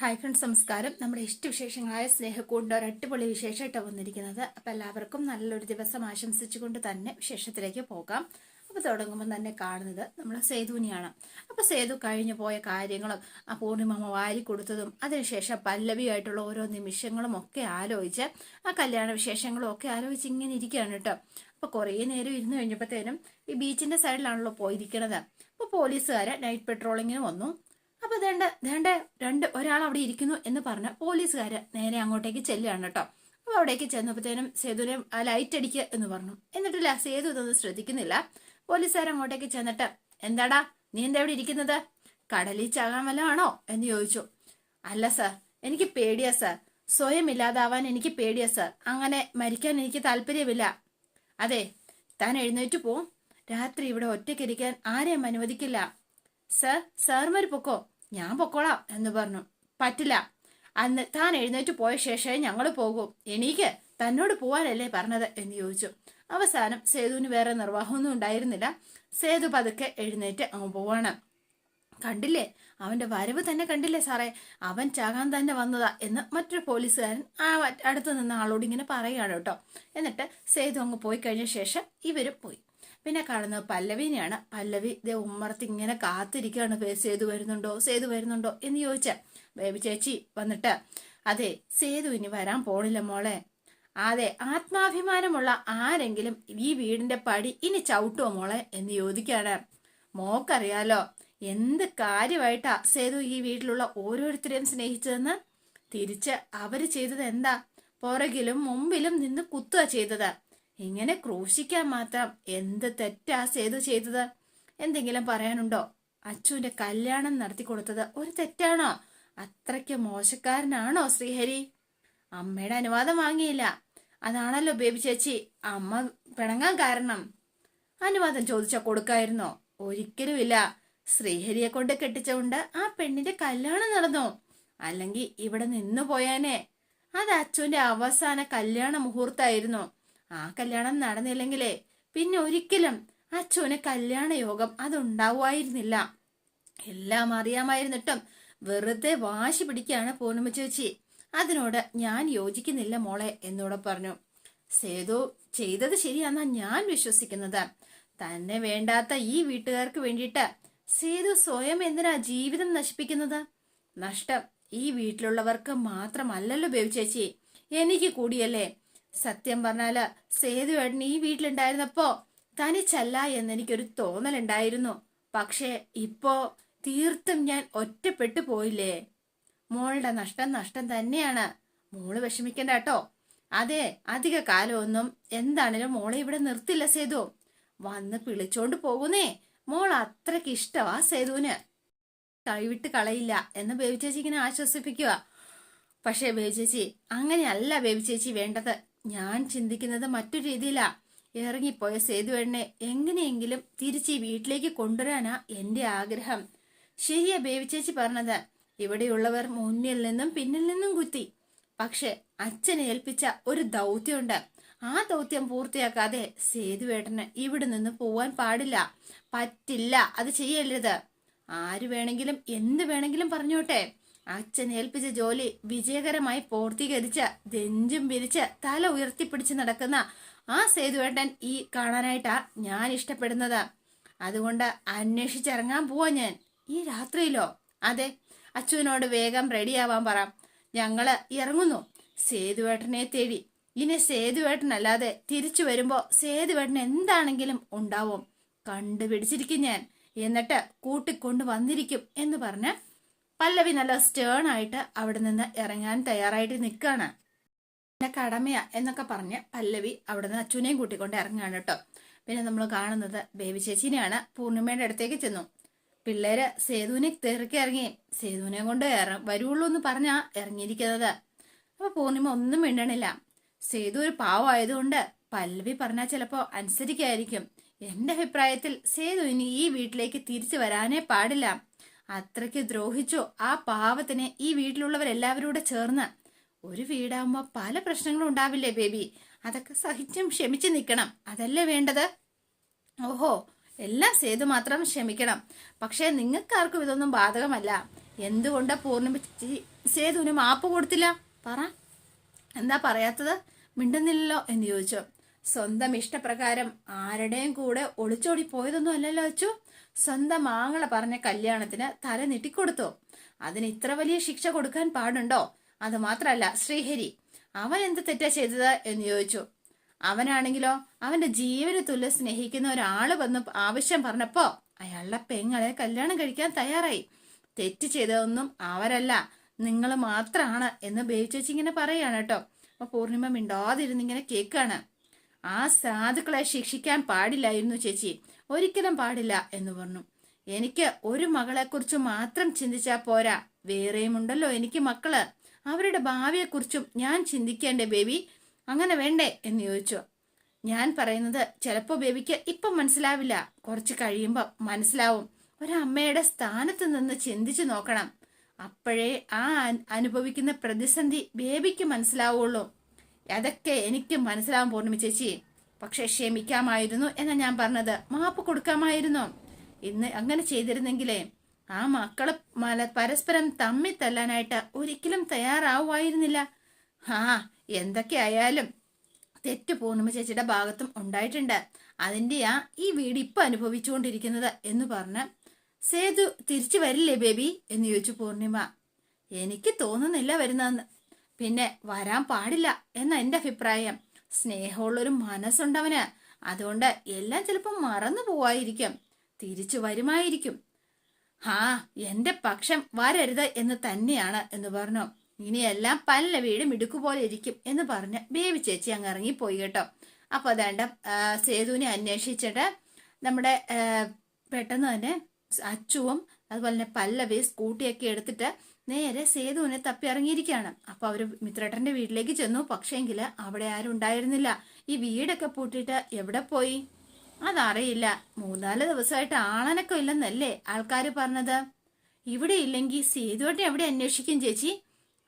Hi friends നമസ്കാരം. നമ്മുടെ ഇഷ്ടവിശേഷങ്ങളായ സ്നേഹക്കൂണ്ട് ഒരു അടിപൊളി വിശേഷമായിട്ടാണ് വന്നിരിക്കുന്നത്. അപ്പോൾ എല്ലാവർക്കും നല്ലൊരു ദിവസം ആശംസിച്ചുകൊണ്ട് തന്നെ വിശേഷത്തിലേക്ക് പോകാം. അപ്പോൾ തുടങ്ങുമ്പോൾ തന്നെ കാണുന്നത് നമ്മൾ സേതുവിനെയാണ്. അപ്പോൾ സേതു കഴിഞ്ഞു പോയ കാര്യങ്ങളും ആ പൂർണിമ വാരി കൊടുത്തതും അതിനുശേഷം പല്ലവിയായിട്ടുള്ള ഓരോ നിമിഷങ്ങളും ഒക്കെ ആലോചിച്ച് ആ കല്യാണ വിശേഷങ്ങളും ഒക്കെ ആലോചിച്ച് ഇങ്ങനെ ഇരിക്കുകയാണ് കേട്ടോ. അപ്പോൾ കുറേ നേരം ഇരുന്ന് കഴിഞ്ഞപ്പോഴത്തേനും ഈ ബീച്ചിന്റെ സൈഡിലാണല്ലോ പോയിരിക്കണത്. അപ്പോൾ പോലീസുകാരെ നൈറ്റ് പെട്രോളിങ്ങിന് വന്നു. അപ്പൊ ദേണ്ട ദേണ്ട രണ്ട് ഒരാൾ അവിടെ ഇരിക്കുന്നു എന്ന് പറഞ്ഞ പോലീസുകാര് നേരെ അങ്ങോട്ടേക്ക് ചെല്ലുകയാണ് കേട്ടോ. അപ്പൊ അവിടേക്ക് ചെന്നപ്പോഴത്തേനും സേതുവിനെ ലൈറ്റ് അടിക്കുക എന്ന് പറഞ്ഞു. എന്നിട്ടില്ല സേതു ഇതൊന്നും ശ്രദ്ധിക്കുന്നില്ല. പോലീസുകാർ അങ്ങോട്ടേക്ക് ചെന്നിട്ട് എന്താടാ നീ എന്താ ഇവിടെ ഇരിക്കുന്നത്? കടലിൽ ചാകാൻ വല്ലതാണോ എന്ന് ചോദിച്ചു. അല്ല സർ എനിക്ക് പേടിയാ സർ. സ്വയം ഇല്ലാതാവാൻ എനിക്ക് പേടിയാ സർ. അങ്ങനെ മരിക്കാൻ എനിക്ക് താല്പര്യമില്ല. അതെ താൻ എഴുന്നേറ്റ് പോവും രാത്രി ഇവിടെ ഒറ്റയ്ക്കിരിക്കാൻ ആരെയും അനുവദിക്കില്ല. സർ സാർമാർ പൊക്കോ? ഞാൻ പൊക്കോളാം എന്ന് പറഞ്ഞു. പറ്റില്ല. അന്ന് താൻ എഴുന്നേറ്റ് പോയ ശേഷമേ ഞങ്ങൾ പോകൂ. എനിക്ക് തന്നോട് പോവാനല്ലേ പറഞ്ഞത് എന്ന് ചോദിച്ചു. അവസാനം സേതുവിന് വേറെ നിർവാഹമൊന്നും ഉണ്ടായിരുന്നില്ല. സേതു പതുക്കെ എഴുന്നേറ്റ് അങ്ങ് പോവാണ്. കണ്ടില്ലേ? അവന്റെ വരവ് തന്നെ കണ്ടില്ലേ സാറേ? അവൻ ചാകാൻ തന്നെ വന്നതാ എന്ന് മറ്റൊരു പോലീസുകാരൻ ആ അടുത്ത് നിന്ന ആളോട് ഇങ്ങനെ പറയുകയാണ് കേട്ടോ. എന്നിട്ട് സേതു അങ്ങ് പോയി കഴിഞ്ഞ ശേഷം ഇവരും പോയി. പിന്നെ കാണുന്നത് പല്ലവിനെയാണ്. പല്ലവി ദേ ഉമ്മറത്ത് ഇങ്ങനെ കാത്തിരിക്കുകയാണ്. സേതു വരുന്നുണ്ടോ? സേതു വരുന്നുണ്ടോ? എന്ന് ചോദിച്ച ബേബി ചേച്ചി വന്നിട്ട് അതെ സേതു ഇനി വരാൻ പോണില്ല മോളെ. അതെ ആത്മാഭിമാനമുള്ള ആരെങ്കിലും ഈ വീടിന്റെ പടി ഇനി ചവിട്ടുമോ മോളെ? എന്ന് ചോദിക്കുകയാണ്. മോക്കറിയാലോ എന്ത് കാര്യമായിട്ടാ സേതു ഈ വീട്ടിലുള്ള ഓരോരുത്തരെയും സ്നേഹിച്ചതെന്ന്? തിരിച്ച് അവർ ചെയ്തത് എന്താ? പുറകിലും മുമ്പിലും നിന്ന് കുത്തുക ചെയ്തത്. ഇങ്ങനെ ക്രൂശിക്കാൻ മാത്രം എന്ത് തെറ്റാ സേതു ചെയ്തത്? എന്തെങ്കിലും പറയാനുണ്ടോ? അച്ചുവിന്റെ കല്യാണം നടത്തി കൊടുത്തത് ഒരു തെറ്റാണോ? അത്രയ്ക്ക് മോശക്കാരനാണോ ശ്രീഹരി? അമ്മയുടെ അനുവാദം വാങ്ങിയില്ല. അതാണല്ലോ ബേബി ചേച്ചി അമ്മ പിണങ്ങാൻ കാരണം. അനുവാദം ചോദിച്ചാ കൊടുക്കായിരുന്നോ. ഒരിക്കലുമില്ല. ശ്രീഹരിയെ കൊണ്ട് കെട്ടിച്ചുകൊണ്ട് ആ പെണ്ണിന്റെ കല്യാണം നടന്നു. അല്ലെങ്കിൽ ഇവിടെ നിന്നു പോയാനേ. അത് അച്ചുവിന്റെ അവസാന കല്യാണ മുഹൂർത്തായിരുന്നു. ആ കല്യാണം നടന്നില്ലെങ്കിലേ പിന്നെ ഒരിക്കലും അച്ചുവിന് കല്യാണ യോഗം അതുണ്ടാവുമായിരുന്നില്ല. എല്ലാം അറിയാമായിരുന്നിട്ടും വെറുതെ വാശി പിടിക്കുകയാണ് പൂർണിമ ചേച്ചി. അതിനോട് ഞാൻ യോജിക്കുന്നില്ല മോളെ എന്നോട് പറഞ്ഞു. സേതു ചെയ്തത് ശരിയാന്നാ ഞാൻ വിശ്വസിക്കുന്നത്. തന്നെ വേണ്ടാത്ത ഈ വീട്ടുകാർക്ക് വേണ്ടിയിട്ട് സേതു സ്വയം എന്തിനാ ജീവിതം നശിപ്പിക്കുന്നത്? നഷ്ടം ഈ വീട്ടിലുള്ളവർക്ക് മാത്രമല്ലല്ലോ ബേബി ചേച്ചി. എനിക്ക് കൂടിയല്ലേ സത്യം പറഞ്ഞാൽ സേതുവേട്ടൻ ഈ വീട്ടിലുണ്ടായിരുന്നപ്പോ തനിച്ചല്ല എന്ന് എന്നെനിക്കൊരു തോന്നലുണ്ടായിരുന്നു. പക്ഷേ ഇപ്പോ തീർത്തും ഞാൻ ഒറ്റപ്പെട്ടു പോയില്ലേ? മോളുടെ നഷ്ടം നഷ്ടം തന്നെയാണ്. മോൾ വിഷമിക്കണ്ട കേട്ടോ. അതെ അധിക കാലമൊന്നും എന്താണേലും മോളെ ഇവിടെ നിർത്തില്ല സേതു. വന്ന് പിളിച്ചോണ്ട് പോകുന്നേ. മോൾ അത്രയ്ക്ക് ഇഷ്ടമാ സേതുവിന്. കഴിവിട്ട് കളയില്ല എന്ന് ബേബി ചേച്ചി ഇങ്ങനെ ആശ്വസിപ്പിക്കുക പക്ഷേ ബേബി ചേച്ചി അങ്ങനെയല്ല ബേബി ചേച്ചി വേണ്ടത്. ഞാൻ ചിന്തിക്കുന്നത് മറ്റു രീതിയിലാ. ഇറങ്ങിപ്പോയ സേതുവേണ്ണെ എങ്ങനെയെങ്കിലും തിരിച്ച് വീട്ടിലേക്ക് കൊണ്ടുവരാനാ എന്റെ ആഗ്രഹം. ശരിയാ ബേബി ചേച്ചി പറഞ്ഞത്. ഇവിടെയുള്ളവർ മുന്നിൽ നിന്നും പിന്നിൽ നിന്നും കുത്തി. പക്ഷെ അച്ഛനെ ഏൽപ്പിച്ച ഒരു ദൗത്യമുണ്ട്. ആ ദൗത്യം പൂർത്തിയാക്കാതെ സേതുവേട്ടന് ഇവിടെ നിന്ന് പോവാൻ പാടില്ല. പറ്റില്ല അത് ചെയ്യരുത്. ആര് വേണമെങ്കിലും എന്ത് വേണമെങ്കിലും പറഞ്ഞോട്ടെ. അച്ഛൻ ഏൽപ്പിച്ച ജോലി വിജയകരമായി പൂർത്തീകരിച്ച് നെഞ്ചും വിരിച്ച് തല ഉയർത്തിപ്പിടിച്ച് നടക്കുന്ന ആ സേതുവേട്ടൻ ഈ കാണാനായിട്ടാ ഞാൻ ഇഷ്ടപ്പെടുന്നത്. അതുകൊണ്ട് അന്വേഷിച്ചിറങ്ങാൻ പോവാ ഞാൻ. ഈ രാത്രിയിലോ? അതെ അച്ഛനോട് വേഗം റെഡിയാവാൻ പറ. ഞങ്ങൾ ഇറങ്ങുന്നു. സേതുവേട്ടനെ തേടി. ഇനി സേതുവേട്ടനല്ലാതെ തിരിച്ചു വരുമ്പോ സേതുവേട്ടൻ എന്താണെങ്കിലും ഉണ്ടാവും. കണ്ടുപിടിച്ചിരിക്കും ഞാൻ. എന്നിട്ട് കൂട്ടിക്കൊണ്ടു വന്നിരിക്കും എന്ന് പറഞ്ഞ് പല്ലവി നല്ല സ്റ്റേൺ ആയിട്ട് അവിടെ നിന്ന് ഇറങ്ങാൻ തയ്യാറായിട്ട് നിൽക്കുകയാണ് പിന്നെ കടമയ എന്നൊക്കെ പറഞ്ഞ് പല്ലവി അവിടെ നിന്ന് അച്ഛനെയും കൂട്ടിക്കൊണ്ട് ഇറങ്ങുകയാണ് കേട്ടോ. പിന്നെ നമ്മൾ കാണുന്നത് ബേബി ചേച്ചിനെയാണ്. പൂർണിമയുടെ അടുത്തേക്ക് ചെന്നു. പിള്ളേര് സേതുവിനെ തെറുക്കി ഇറങ്ങി. സേതുവിനെ കൊണ്ട് വരുള്ളൂ എന്ന് പറഞ്ഞാ ഇറങ്ങിയിരിക്കുന്നത്. അപ്പൊ പൂർണിമ ഒന്നും മിണ്ടണില്ല. സേതു ഒരു പാവമായതുകൊണ്ട് പല്ലവി പറഞ്ഞാൽ ചിലപ്പോ അനുസരിക്കായിരിക്കും. എന്റെ അഭിപ്രായത്തിൽ സേതു ഇനി ഈ വീട്ടിലേക്ക് തിരിച്ചു വരാനേ പാടില്ല. അത്രയ്ക്ക് ദ്രോഹിച്ചോ ആ പാവത്തിനെ ഈ വീട്ടിലുള്ളവരെല്ലാവരും ചേർന്ന്? ഒരു വീടാകുമ്പോ പല പ്രശ്നങ്ങളും ഉണ്ടാവില്ലേ ബേബി? അതൊക്കെ സഹിച്ചും ക്ഷമിച്ചു നിൽക്കണം. അതല്ലേ വേണ്ടത്? ഓഹോ എല്ലാം സേതു മാത്രം ക്ഷമിക്കണം. പക്ഷേ നിങ്ങൾക്കാർക്കും ഇതൊന്നും ബാധകമല്ല. എന്തുകൊണ്ടാ പൂർണിമ സേതുവിന് മാപ്പ് കൊടുത്തില്ല? പറ. എന്താ പറയാത്തത്? മിണ്ടുന്നില്ലല്ലോ എന്ന് ചോദിച്ചു. സ്വന്തം ഇഷ്ടപ്രകാരം ആരുടെയും കൂടെ ഒളിച്ചോടി പോയതൊന്നും അല്ലല്ലോ അച്ചു. സ്വന്തം ആങ്ങള പറഞ്ഞ കല്യാണത്തിന് തല നീട്ടിക്കൊടുത്തു? അതിന് ഇത്ര വലിയ ശിക്ഷ കൊടുക്കാൻ പാടുണ്ടോ? അത് മാത്രല്ല ശ്രീഹരി അവൻ എന്ത് തെറ്റാ ചെയ്തത് എന്ന് ചോദിച്ചു. അവനാണെങ്കിലോ അവന്റെ ജീവന് തുല്യ സ്നേഹിക്കുന്ന ഒരാൾ വന്ന് ആവശ്യം പറഞ്ഞപ്പോ അയാളുടെ പെങ്ങളെ കല്യാണം കഴിക്കാൻ തയ്യാറായി. തെറ്റ് ചെയ്തതൊന്നും അവരല്ല നിങ്ങൾ മാത്രമാണ് എന്ന് ബേബിച്ചേച്ചി ഇങ്ങനെ പറയാണ് കേട്ടോ. അപ്പൊ പൂർണിമ മിണ്ടാതിരുന്നിങ്ങനെ കേക്കാണ് ആ സാധുക്കളെ ശിക്ഷിക്കാൻ പാടില്ലായിരുന്നു ചേച്ചി. ഒരിക്കലും പാടില്ല എന്ന് പറഞ്ഞു. എനിക്ക് ഒരു മകളെക്കുറിച്ച് മാത്രം ചിന്തിച്ചാ പോരാ. വേറെയുമുണ്ടല്ലോ എനിക്ക് മക്കൾ. അവരുടെ ഭാവിയെക്കുറിച്ചും ഞാൻ ചിന്തിക്കേണ്ടേ ബേബി? അങ്ങനെ വേണ്ടേ എന്ന് ചോദിച്ചു. ഞാൻ പറയുന്നത് ചിലപ്പോ ബേബിക്ക് ഇപ്പം മനസ്സിലാവില്ല. കുറച്ച് കഴിയുമ്പോൾ മനസ്സിലാവും. ഒരമ്മയുടെ സ്ഥാനത്ത് നിന്ന് ചിന്തിച്ചു നോക്കണം. അപ്പോഴേ ആ അനുഭവിക്കുന്ന പ്രതിസന്ധി ബേബിക്ക് മനസ്സിലാവുള്ളൂ. അതൊക്കെ എനിക്ക് മനസ്സിലാവാൻ പൂർണിമ ചേച്ചി. പക്ഷെ ക്ഷമിക്കാമായിരുന്നു എന്നാ ഞാൻ പറഞ്ഞത്. മാപ്പ് കൊടുക്കാമായിരുന്നു. ഇന്ന് അങ്ങനെ ചെയ്തിരുന്നെങ്കിലേ ആ മക്കളെ മല പരസ്പരം തമ്മി തല്ലാനായിട്ട് ഒരിക്കലും തയ്യാറാവുമായിരുന്നില്ല. ആ എന്തൊക്കെയായാലും തെറ്റ് പൂർണിമ ചേച്ചിയുടെ ഭാഗത്തും ഉണ്ടായിട്ടുണ്ട്. അതിന്റെയാ ഈ വീട് ഇപ്പൊ അനുഭവിച്ചുകൊണ്ടിരിക്കുന്നത് എന്ന് പറഞ്ഞ് സേതു തിരിച്ചു വരില്ലേ ബേബി? എന്ന് ചോദിച്ചു പൂർണിമ. എനിക്ക് തോന്നുന്നില്ല വരുന്നതെന്ന്. പിന്നെ വരാൻ പാടില്ല എന്ന എന്റെ അഭിപ്രായം. സ്നേഹമുള്ളൊരു മനസ്സുണ്ടവന്. അതുകൊണ്ട് എല്ലാം ചിലപ്പോൾ മറന്നു പോവായിരിക്കും. തിരിച്ചു വരുമായിരിക്കും. ഹാ എന്റെ പക്ഷം വരരുത് എന്ന് തന്നെയാണ് എന്ന് പറഞ്ഞു. ഇനിയെല്ലാം പല്ല വീട് മിടുക്കുപോലെ ഇരിക്കും എന്ന് പറഞ്ഞ് ബേബി ചേച്ചി അങ്ങ് ഇറങ്ങിപ്പോയി കേട്ടോ. അപ്പൊ അതേണ്ട സേതുവിനെ അന്വേഷിച്ചിട്ട് നമ്മുടെ ആ, പെട്ടെന്ന് തന്നെ അച്ചുവും അതുപോലെ തന്നെ പല്ലവി സ്കൂട്ടിയൊക്കെ എടുത്തിട്ട് നേരെ സേതുവിനെ തപ്പി ഇറങ്ങിയിരിക്കുകയാണ് അപ്പൊ അവർ മിത്രട്ടന്റെ വീട്ടിലേക്ക് ചെന്നു. പക്ഷേങ്കിൽ അവിടെ ആരും ഉണ്ടായിരുന്നില്ല. ഈ വീടൊക്കെ പൂട്ടിയിട്ട് എവിടെ പോയി? അതറിയില്ല. മൂന്നാൽ ദിവസമായിട്ട് ആളനൊക്കെ ഇല്ലെന്നല്ലേ ആൾക്കാര് പറഞ്ഞത്. ഇവിടെ ഇല്ലെങ്കിൽ സേതുവേട്ടൻ എവിടെ അന്വേഷിക്കും ചേച്ചി?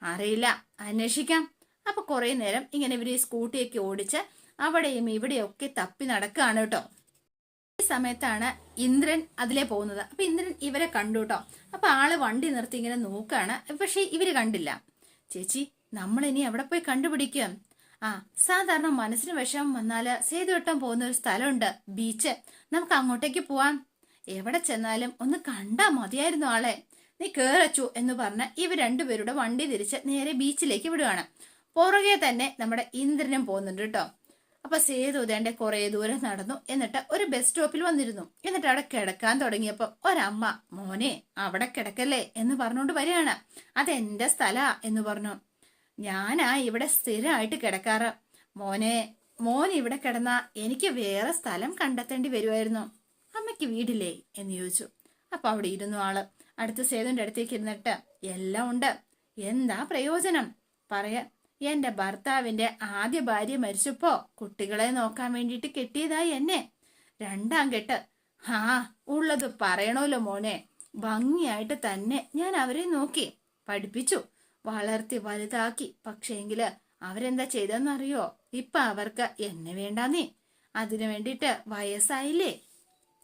അറിയില്ല. അന്വേഷിക്കാം. അപ്പൊ കുറെ നേരം ഇങ്ങനെ ഇവർ ഈ സ്കൂട്ടിയൊക്കെ ഓടിച്ച് അവിടെയും ഇവിടെയൊക്കെ തപ്പി നടക്കുകയാണ് കേട്ടോ. സമയത്താണ് ഇന്ദ്രൻ അതിലെ പോകുന്നത്. അപ്പൊ ഇന്ദ്രൻ ഇവരെ കണ്ടു കേട്ടോ അപ്പൊ ആൾ വണ്ടി നിർത്തി ഇങ്ങനെ നോക്കാണ്. പക്ഷെ ഇവർ കണ്ടില്ല. ചേച്ചി നമ്മൾ ഇനി എവിടെ പോയി കണ്ടുപിടിക്കും. ആ സാധാരണ മനസ്സിന് വിഷമം വന്നാൽ സേതുവട്ടം പോകുന്ന ഒരു സ്ഥലമുണ്ട് ബീച്ച്. നമുക്ക് അങ്ങോട്ടേക്ക് പോവാം. എവിടെ ചെന്നാലും ഒന്ന് കണ്ടാ മതിയായിരുന്നു ആളെ. നീ കേറച്ചു എന്ന് പറഞ്ഞ് ഇവ രണ്ടുപേരുടെ വണ്ടി തിരിച്ച് നേരെ ബീച്ചിലേക്ക് വിടുകയാണ് പുറകെ തന്നെ നമ്മുടെ ഇന്ദ്രനും പോകുന്നുണ്ട് കേട്ടോ അപ്പൊ സേതു ദേണ്ടെ കുറെ ദൂരം നടന്നു. എന്നിട്ട് ഒരു ബസ് സ്റ്റോപ്പിൽ വന്നിരുന്നു. എന്നിട്ട് അവിടെ കിടക്കാൻ തുടങ്ങിയപ്പോ ഒരമ്മ മോനെ അവിടെ കിടക്കല്ലേ? എന്ന് പറഞ്ഞുകൊണ്ട് വരികയാണ്. അതെന്റെ സ്ഥലാ എന്ന് പറഞ്ഞു. ഞാനാ ഇവിടെ സ്ഥിരമായിട്ട് കിടക്കാറ്. മോനെ മോൻ ഇവിടെ കിടന്ന എനിക്ക് വേറെ സ്ഥലം കണ്ടെത്തേണ്ടി വരുമായിരുന്നു അമ്മയ്ക്ക് വീടില്ലേ? എന്ന് ചോദിച്ചു. അപ്പൊ അവിടെ ഇരുന്നു ആൾ. അടുത്ത സേതുവിന്റെ അടുത്തേക്ക് ഇരുന്നിട്ട് എല്ലാം ഉണ്ട്. എന്താ പ്രയോജനം? പറയാ. എന്റെ ഭർത്താവിന്റെ ആദ്യ ഭാര്യ മരിച്ചപ്പോ കുട്ടികളെ നോക്കാൻ വേണ്ടിയിട്ട് കെട്ടിയതായി എന്നെ. രണ്ടാം കെട്ട്. ആ ഉള്ളത് പറയണമല്ലോ മോനെ. ഭംഗിയായിട്ട് തന്നെ ഞാൻ അവരെ നോക്കി. പഠിപ്പിച്ചു. വളർത്തി വലുതാക്കി. പക്ഷേങ്കിൽ അവരെന്താ ചെയ്തെന്നറിയോ ഇപ്പൊ അവർക്ക് എന്നെ വേണ്ടാന്നേ. അതിനു വേണ്ടിയിട്ട് വയസ്സായില്ലേ?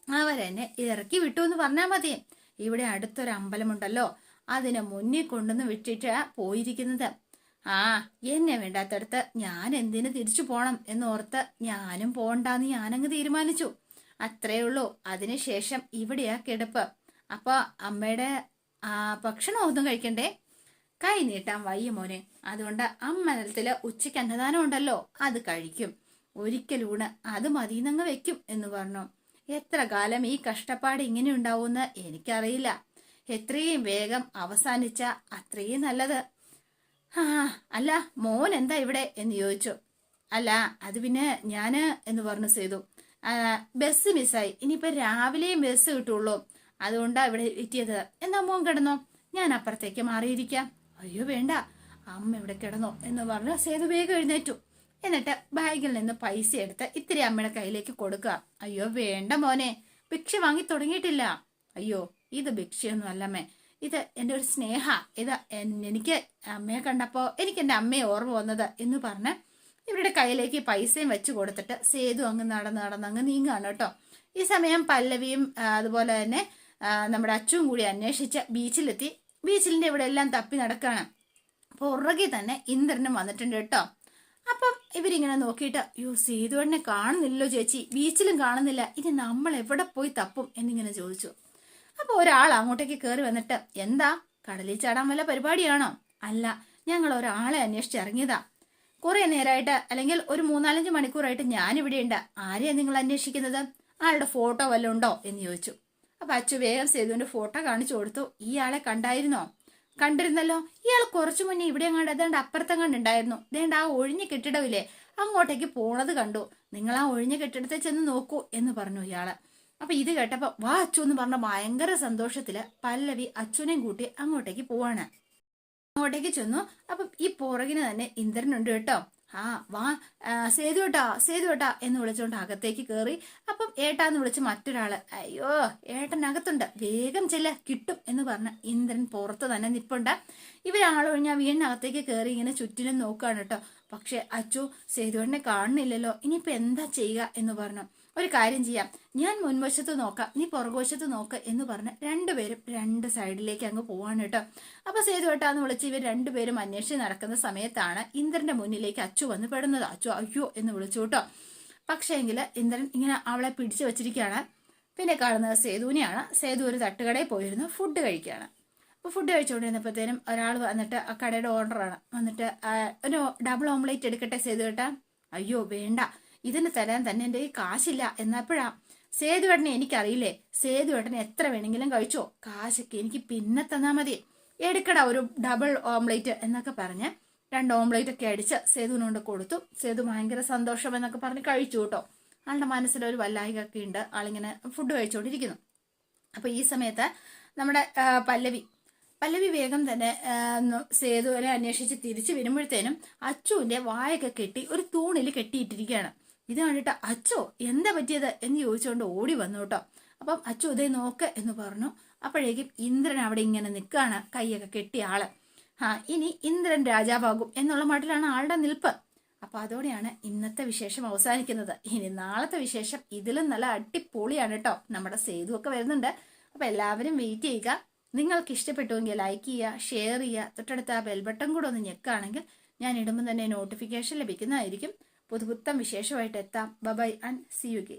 അവരെന്നെ ഇറക്കി വിട്ടു എന്ന് പറഞ്ഞാൽ മതി. ഇവിടെ അടുത്തൊരു അമ്പലമുണ്ടല്ലോ. അതിനെ മുന്നിൽ കൊണ്ടുവന്ന് വിട്ടിട്ട് പോയിരിക്കുന്നത്. ആ എന്നെ വേണ്ടാത്തടുത്ത് ഞാൻ എന്തിനു തിരിച്ചു പോണം എന്നോർത്ത് ഞാനും പോണ്ടാന്ന് ഞാനങ്ങ് തീരുമാനിച്ചു. അത്രേ ഉള്ളൂ. അതിനുശേഷം ഇവിടെയാ കിടപ്പ്. അപ്പൊ അമ്മയുടെ ഭക്ഷണം ഒന്നും കഴിക്കണ്ടേ? കൈ നീട്ടാൻ വയ്യ മോനെ. അതുകൊണ്ട് അമ്മനത്തിൽ ഉച്ചയ്ക്ക് അന്നദാനം ഉണ്ടല്ലോ അത് കഴിക്കും. ഒരിക്കലൂണ് അത് മതിയെന്നങ്ങ് വെക്കും എന്ന് പറഞ്ഞു. എത്ര കാലം ഈ കഷ്ടപ്പാട് ഇങ്ങനെ ഉണ്ടാവുമെന്ന് എനിക്കറിയില്ല. എത്രയും വേഗം അവസാനിച്ച അത്രയും നല്ലത്. ആ അല്ല മോൻ എന്താ ഇവിടെ എന്ന് ചോദിച്ചു. അല്ല അത് പിന്നെ ഞാൻ എന്ന് പറഞ്ഞു ചെയ്തു. ബസ് മിസ്സായി ഇനിയിപ്പോ രാവിലെയും ബസ് കിട്ടുള്ളൂ. അതുകൊണ്ടാ ഇവിടെ എത്തിയത്. എന്നാ മോൻ കിടന്നോ? ഞാൻ അപ്പുറത്തേക്ക് മാറിയിരിക്കാം. അയ്യോ വേണ്ട. അമ്മ ഇവിടെ കിടന്നോ എന്ന് പറഞ്ഞ് സേതു വേഗം എഴുന്നേറ്റു. എന്നിട്ട് ബാഗിൽ നിന്ന് പൈസ എടുത്ത് ഇത്തിരി അമ്മയുടെ കയ്യിലേക്ക് കൊടുക്കുക. അയ്യോ വേണ്ട മോനെ. ഭിക്ഷ വാങ്ങി തുടങ്ങിയിട്ടില്ല. അയ്യോ ഇത് ഭിക്ഷയൊന്നും അല്ലമ്മേ ഇത് എന്റെ ഒരു സ്നേഹ. ഇത് എനിക്ക് അമ്മയെ കണ്ടപ്പോൾ എനിക്ക് എന്റെ അമ്മയെ ഓർമ്മ വന്നത് എന്ന് പറഞ്ഞ് ഇവരുടെ കയ്യിലേക്ക് പൈസയും വെച്ച് കൊടുത്തിട്ട് സേതു അങ്ങ് നടന്ന് നടന്ന് അങ്ങ് നീങ്ങുകയാണ് കേട്ടോ. ഈ സമയം പല്ലവിയും അതുപോലെ തന്നെ നമ്മുടെ അച്ഛനും കൂടി അന്വേഷിച്ച് ബീച്ചിലെത്തി. ബീച്ചിലിന്റെ ഇവിടെ എല്ലാം തപ്പി നടക്കുകയാണ് പുറകെ തന്നെ ഇന്ദ്രനും വന്നിട്ടുണ്ട് കേട്ടോ. അപ്പം ഇവരിങ്ങനെ നോക്കിയിട്ട് യോ സേതുവണ്ണെ കാണുന്നില്ലല്ലോ ചേച്ചി. ബീച്ചിലും കാണുന്നില്ല. ഇനി നമ്മൾ എവിടെ പോയി തപ്പും? എന്നിങ്ങനെ ചോദിച്ചു. അപ്പൊ ഒരാൾ അങ്ങോട്ടേക്ക് കയറി വന്നിട്ട് എന്താ? കടലിൽ ചാടാൻ വല്ല പരിപാടിയാണോ? അല്ല ഞങ്ങൾ ഒരാളെ അന്വേഷിച്ച് ഇറങ്ങിയതാ. കുറെ നേരമായിട്ട് അല്ലെങ്കിൽ ഒരു മൂന്നാലഞ്ച് മണിക്കൂറായിട്ട് ഞാനിവിടെ ഉണ്ട് ആരെയാ നിങ്ങൾ അന്വേഷിക്കുന്നത്? ആളുടെ ഫോട്ടോ വല്ലതും ഉണ്ടോ? എന്ന് ചോദിച്ചു. അപ്പൊ അച്ചു വേഗം സേതുവിന്റെ ഫോട്ടോ കാണിച്ചു കൊടുത്തു. ഈ ആളെ കണ്ടായിരുന്നോ? കണ്ടിരുന്നല്ലോ. ഇയാൾ കുറച്ചു മുന്നേ ഇവിടെ അങ്ങാണ്ട് ഏതാണ്ട് അപ്പുറത്തെങ്ങാണ്ട് ഉണ്ടായിരുന്നു. ദേണ്ട ആ ഒഴിഞ്ഞ കെട്ടിടമില്ലേ അങ്ങോട്ടേക്ക് പോണത് കണ്ടു. നിങ്ങൾ ആ ഒഴിഞ്ഞ കെട്ടിടത്തെ ചെന്ന് നോക്കൂ എന്ന് പറഞ്ഞു ഇയാൾ. അപ്പൊ ഇത് കേട്ടപ്പോ വാ അച്ചു എന്ന് പറഞ്ഞ ഭയങ്കര സന്തോഷത്തിൽ പല്ലവി അച്ഛനെയും കൂട്ടി അങ്ങോട്ടേക്ക് പോവാണ്. അങ്ങോട്ടേക്ക് ചെന്നു. അപ്പം ഈ പുറകിന് തന്നെ ഇന്ദ്രനുണ്ട് കേട്ടോ. ആ വാ സേതു ഏട്ടാ സേതു ഏട്ടാ എന്ന് വിളിച്ചുകൊണ്ട് അകത്തേക്ക് കയറി അപ്പം ഏട്ടാന്ന് വിളിച്ച് മറ്റൊരാൾ അയ്യോ ഏട്ടൻ അകത്തുണ്ട് വേഗം ചെല്ല കിട്ടും എന്ന് പറഞ്ഞ ഇന്ദ്രൻ പുറത്ത് തന്നെ നിപ്പുണ്ട്. ഇവരാളൊഴിഞ്ഞാൽ വീടിനകത്തേക്ക് കയറി ഇങ്ങനെ ചുറ്റിലും നോക്കുകയാണ് കേട്ടോ. പക്ഷെ അച്ചു സേതുവേട്ടനെ കാണുന്നില്ലല്ലോ ഇനിയിപ്പോ എന്താ ചെയ്യുക എന്ന് പറഞ്ഞു. ഒരു കാര്യം ചെയ്യാം. ഞാൻ മുൻവശത്ത് നോക്കാം നീ പുറകുവശത്ത് നോക്ക എന്ന് പറഞ്ഞ് രണ്ടുപേരും രണ്ട് സൈഡിലേക്ക് അങ്ങ് പോവാണ് കേട്ടോ. അപ്പൊ സേതു ഏട്ടാന്ന് വിളിച്ച് ഇവർ രണ്ടുപേരും അന്വേഷിച്ച് നടക്കുന്ന സമയത്താണ് ഇന്ദ്രന്റെ മുന്നിലേക്ക് അച്ചു വന്ന് പെടുന്നത്. അച്ചു അയ്യോ എന്ന് വിളിച്ചു കേട്ടോ. പക്ഷേങ്കിൽ ഇന്ദ്രൻ ഇങ്ങനെ അവളെ പിടിച്ചു വെച്ചിരിക്കുകയാണ്. പിന്നെ കാണുന്നത് സേതുവിനെയാണ്. സേതു ഒരു തട്ടുകടയിൽ പോയിരുന്നു ഫുഡ് കഴിക്കുകയാണ്. അപ്പോൾ ഫുഡ് കഴിച്ചുകൊണ്ടിരുന്നപ്പോഴത്തേനും ഒരാൾ വന്നിട്ട് ആ കടയുടെ ഓർഡറാണ് വന്നിട്ട് ഒരു ഡബിൾ ഓംലേറ്റ് എടുക്കട്ടെ സേതു കേട്ടാ അയ്യോ വേണ്ട. ഇതിന് തരാൻ തന്നെ എന്റെ കയ്യിൽ കാശില്ല. എന്നപ്പോഴാ സേതുവേട്ടനെ എനിക്കറിയില്ലേ? സേതുവേട്ടനെ എത്ര വേണമെങ്കിലും കഴിച്ചോ? കാശൊക്കെ എനിക്ക് പിന്നെ തന്നാ മതി. എടുക്കടാ ഒരു ഡബിൾ ഓംലേറ്റ് എന്നൊക്കെ പറഞ്ഞ് രണ്ട് ഓംലേറ്റ് ഒക്കെ അടിച്ച് സേതുവിനോട് കൊടുത്തു. സേതു ഭയങ്കര സന്തോഷം എന്നൊക്കെ പറഞ്ഞ് കഴിച്ചു കേട്ടോ. ആളുടെ മനസ്സിലൊരു വല്ലായികൊക്കെ ഉണ്ട്. ആളിങ്ങനെ ഫുഡ് കഴിച്ചുകൊണ്ടിരിക്കുന്നു അപ്പൊ ഈ സമയത്ത് നമ്മുടെ പല്ലവി. പല്ലവി വേഗം തന്നെ സേതുവിനെ അന്വേഷിച്ച് തിരിച്ചു വരുമ്പോഴത്തേനും അച്ചുവിന്റെ വായൊക്കെ കെട്ടി ഒരു തൂണിൽ കെട്ടിയിട്ടിരിക്കുകയാണ്. ഇത് കണ്ടിട്ട് അച്ചോ എന്താ പറ്റിയത്? എന്ന് ചോദിച്ചുകൊണ്ട് ഓടി വന്നു കേട്ടോ. അപ്പം അച്ചു ഇതേ നോക്ക് എന്ന് പറഞ്ഞു. അപ്പോഴേക്കും ഇന്ദ്രൻ അവിടെ ഇങ്ങനെ നിൽക്കുകയാണ് കൈയൊക്കെ കെട്ടിയ ആൾ. ആ ഇനി ഇന്ദ്രൻ രാജാവാകും എന്നുള്ള മട്ടിലാണ് ആളുടെ നിൽപ്പ്. അപ്പൊ അതോടെയാണ് ഇന്നത്തെ വിശേഷം അവസാനിക്കുന്നത്. ഇനി നാളത്തെ വിശേഷം ഇതിലും നല്ല അടിപൊളിയാണ് കേട്ടോ. നമ്മുടെ സേതു ഒക്കെ വരുന്നുണ്ട്. അപ്പൊ എല്ലാവരും വെയിറ്റ് ചെയ്യുക. നിങ്ങൾക്ക് ഇഷ്ടപ്പെട്ടുവെങ്കിൽ ലൈക്ക് ചെയ്യുക ഷെയർ ചെയ്യുക. തൊട്ടടുത്ത ആ ബെൽബട്ടൺ കൂടെ ഒന്ന് ഞെക്കുകയാണെങ്കിൽ ഞാൻ ഇടുമ്പോൾ തന്നെ നോട്ടിഫിക്കേഷൻ ലഭിക്കുന്നതായിരിക്കും. പുതുപുത്തം വിശേഷമായിട്ട് എത്താം. Bye and see you ഗെ